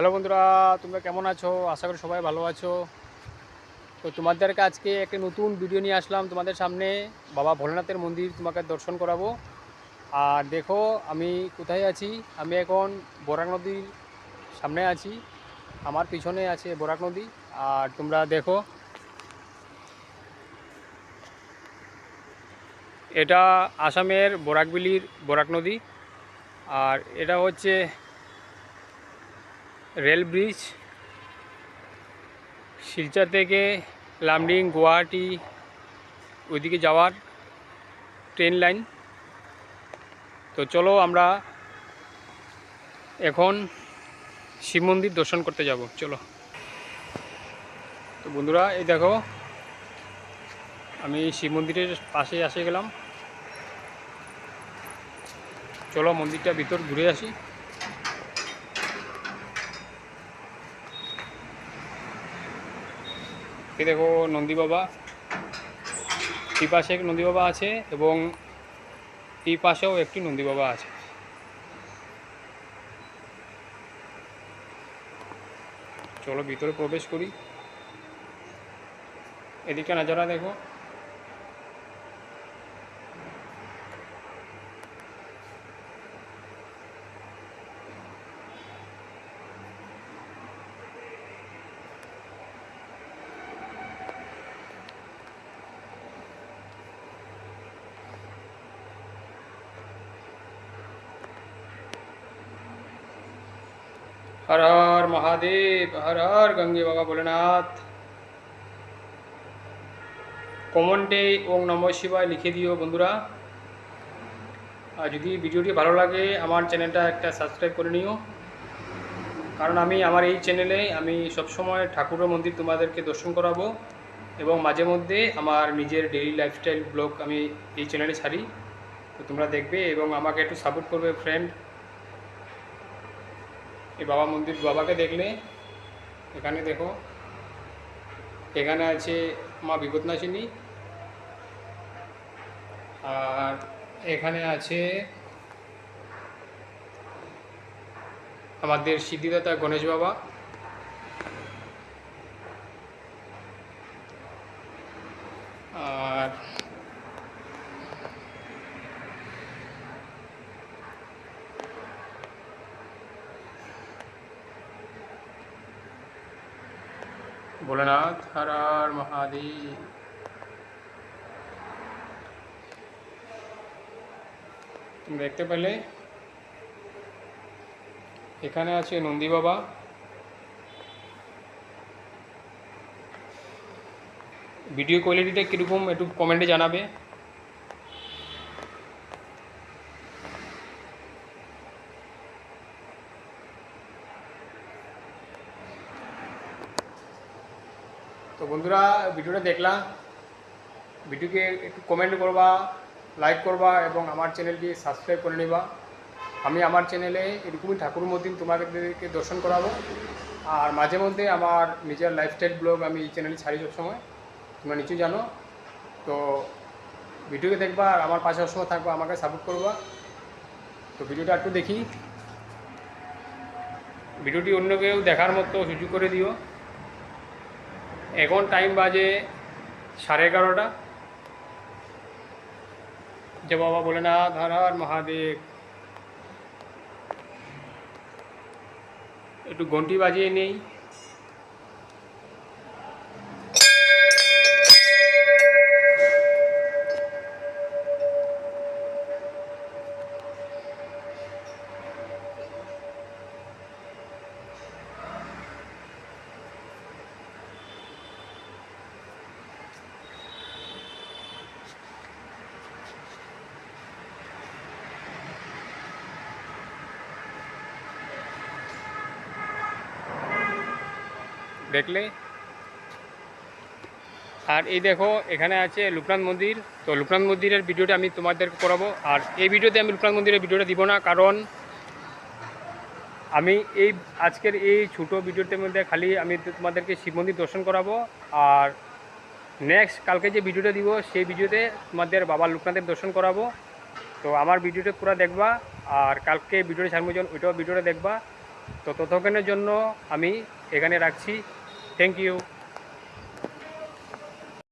Hello বন্ধুরা, তোমরা কেমন আছো? আশা করি সবাই ভালো আছো। তো তোমাদেরকে আজকে একটা নতুন ভিডিও নিয়ে আসলাম। তোমাদের সামনে বাবা ভোলেনাথের মন্দির তোমাকে দর্শন করাবো। আর দেখো, আমি কোথায় আছি? আমি এখন বরাক নদীর সামনে আছি। আমার পিছনে আছে বরাক নদী। আর তোমরা দেখো, এটা আসামের বরাকবিলির বরাক নদী। আর এটা হচ্ছে রেল ব্রিজ, শিলচর থেকে লামডিং, গুয়াহাটি, ওইদিকে যাওয়ার ট্রেন লাইন। তো চলো আমরা এখন শিব মন্দির দর্শন করতে যাব, চলো। তো বন্ধুরা, এই দেখো, আমি শিব মন্দিরের পাশে এসে গেলাম। চলো মন্দিরটা ভিতর ঘুরে আসি। এই দেখো নন্দী বাবা। এই পাশে এক নন্দী বাবা আছে এবং এই পাশেও একটি নন্দী বাবা আছে। চলো ভিতরে প্রবেশ করি। এদিকে নজারা দেখো। হর হর মহাদেব, হর হর গঙ্গে বাবা ভোলেনাথ। কমেন্টে ওং নম শিবায় লিখে দিও বন্ধুরা। আর যদি ভিডিওটি ভালো লাগে, আমার চ্যানেলটা একটা সাবস্ক্রাইব করে নিও। কারণ আমি, আমার এই চ্যানেলে আমি সবসময় ঠাকুরের মন্দির তোমাদেরকে দর্শন করাবো এবং মাঝে মধ্যে আমার নিজের ডেইলি লাইফস্টাইল ব্লগ আমি এই চ্যানেলে ছাড়ি। তো তোমরা দেখবে এবং আমাকে একটু সাপোর্ট করবে ফ্রেন্ড এই বাবা মন্দির বাবাকে দেখলে, এখানে দেখো, এখানে আছে মা বিপদনাশিনী, আর এখানে আছে আমাদের সিদ্ধিদাতা গণেশ বাবা। ভোলেনাথ হর হর মহাদেব দেখতে পেলে? এখানে আছে নন্দী বাবা। ভিডিও কোয়ালিটিটা কীরকম একটু কমেন্টে জানাবে। তো বন্ধুরা, ভিডিওটা দেখলা। ভিডিওকে একটু কমেন্ট করবা লাইক করবা এবং আমার চ্যানেলটি সাবস্ক্রাইব করে নিবা। আমি আমার চ্যানেলে এরকমই ঠাকুর মন্দির তোমাদেরকে দর্শন করাবো। আর মাঝে মধ্যে আমার নিজের লাইফস্টাইল ব্লগ আমি এই চ্যানেলে ছাড়ি সবসময়, তোমরা নিশ্চয়ই জানো। তো ভিডিওকে দেখবা আর আমার পাশে সবসময় থাকবা, আমাকে সাপোর্ট করবা। তো ভিডিওটা একটু দেখি। ভিডিওটি অন্য কেউ দেখার মতো সুযোগ করে দিও। এখন টাইম বাজে সাড়ে এগারোটা। যে বাবা বলে না হর মহাদেব। একটু ঘন্টি বাজিয়ে নেই। দেখলে। আর এই দেখো, এখানে আছে লোকনাথ মন্দির। তো লোকনাথ মন্দিরের ভিডিওটা আমি তোমাদেরকে করাবো। আর এই ভিডিওতে আমি লোকনাথ মন্দিরের ভিডিওটা দিব না, কারণ আমি এই আজকের এই ছোটো ভিডিওটার মধ্যে খালি আমি তোমাদেরকে শিব মন্দির দর্শন করাবো। আর নেক্সট কালকে যে ভিডিওটা দিব, সেই ভিডিওতে তোমাদের বাবা লোকনাথের দর্শন করাবো। তো আমার ভিডিওটা পুরো দেখবা, আর কালকে ভিডিওটা ছাড়বো ওইটাও ভিডিওটা দেখবা। তো ততক্ষণের জন্য আমি এখানে রাখছি। Thank you.